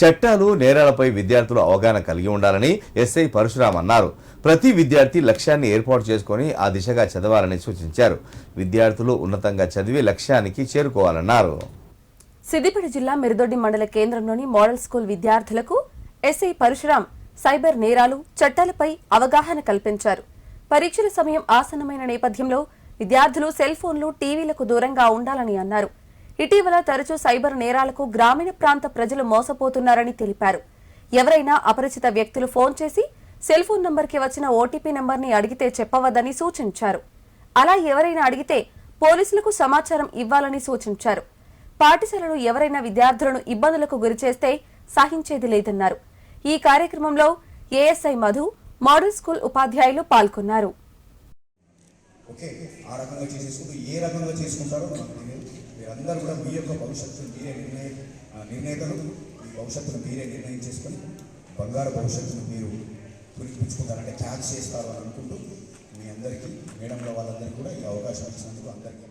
చట్టాలు నేరాలపై విద్యార్థులు అవగాహన కలిగి ఉండాలని ఎస్ఐ పరశురాం అన్నారు. ప్రతి విద్యార్థి లక్ష్యాన్ని ఏర్పాటు చేసుకొని ఆ దిశగా చదవాలని సూచించారు. విద్యార్థులు ఉన్నతంగా చదివి లక్ష్యానికి చేరుకోవాలన్నారు. సిద్దిపేట జిల్లా మిరుదొడ్డి మండల కేంద్రంలోని మోడల్ స్కూల్ విద్యార్థులకు ఎస్ఐ పరశురాం సైబర్ నేరాలు చట్టాలపై అవగాహన కల్పించారు. పరీక్షల సమయం ఆసన్నమైన నేపథ్యంలో విద్యార్థులు సెల్ ఫోన్లు టీవీలకు దూరంగా ఉండాలని అన్నారు. ఇటీవల తరచూ సైబర్ నేరాలకు గ్రామీణ ప్రాంత ప్రజలు మోసపోతున్నారని తెలిపారు. ఎవరైనా అపరిచిత వ్యక్తులు ఫోన్ చేసి సెల్ ఫోన్ నంబర్కి వచ్చిన ఓటీపీ నంబర్ని అడిగితే చెప్పవద్దని సూచించారు. అలా ఎవరైనా అడిగితే పోలీసులకు సమాచారం ఇవ్వాలని సూచించారు. పాఠశాలలు ఎవరైనా విద్యార్థులను ఇబ్బందులకు గురిచేస్తే సహించేది లేదన్నారు. ఈ కార్యక్రమంలో ఏఎస్ఐ మధు మోడల్ స్కూల్ ఉపాధ్యాయులు పాల్గొన్నారు. ఓకే ఆ రకంగా చేసేసుకుంటూ ఏ రకంగా చేసుకుంటారో మనకు మీరందరూ కూడా మీ యొక్క భవిష్యత్తును మీరే నిర్ణయ ఆ, నిర్ణేతలు. మీ భవిష్యత్తును మీరే నిర్ణయం చేసుకొని బంగారు భవిష్యత్తును మీరు పురికిపించుకుంటారంటే క్యాచ్ చేస్తారు అని అనుకుంటూ మీ అందరికీ మేడంలో వాళ్ళందరికీ కూడా ఈ అవకాశం ఇచ్చినందుకు అందరికీ